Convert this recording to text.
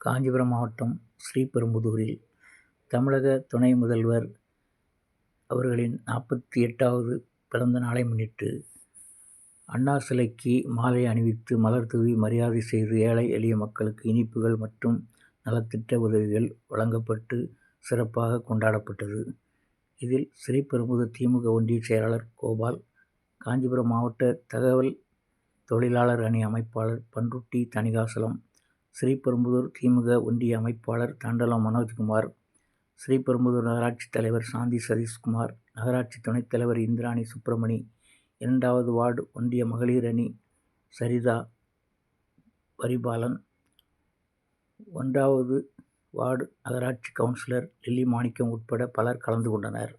காஞ்சிபுரம் மாவட்டம் ஸ்ரீபெரும்புதூரில் தமிழக துணை முதல்வர் அவர்களின் நாற்பத்தி எட்டாவது பிறந்த நாளை முன்னிட்டு அண்ணா சிலைக்கு மாலை அணிவித்து மலர் தூவி மரியாதை செய்து ஏழை எளிய மக்களுக்கு இனிப்புகள் மற்றும் நலத்திட்ட உதவிகள் வழங்கப்பட்டு சிறப்பாக கொண்டாடப்பட்டது. இதில் ஸ்ரீபெரும்புதூர் திமுக ஒன்றிய செயலாளர் கோபால், காஞ்சிபுரம் மாவட்ட தகவல் தொழிலாளர் அணி அமைப்பாளர் பண்ருட்டி தணிகாசலம், ஸ்ரீபெரும்புதூர் திமுக ஒன்றிய அமைப்பாளர் தண்டலம் மனோஜ்குமார், ஸ்ரீபெரும்புதூர் நகராட்சி தலைவர் சாந்தி சதீஷ்குமார், நகராட்சி துணைத் தலைவர் இந்திராணி சுப்பிரமணி, இரண்டாவது வார்டு ஒன்றிய மகளிர் அணி சரிதா பரிபாலன், ஒன்றாவது வார்டு நகராட்சி கவுன்சிலர் லில்லி மாணிக்கம் உட்பட பலர் கலந்து கொண்டனர்.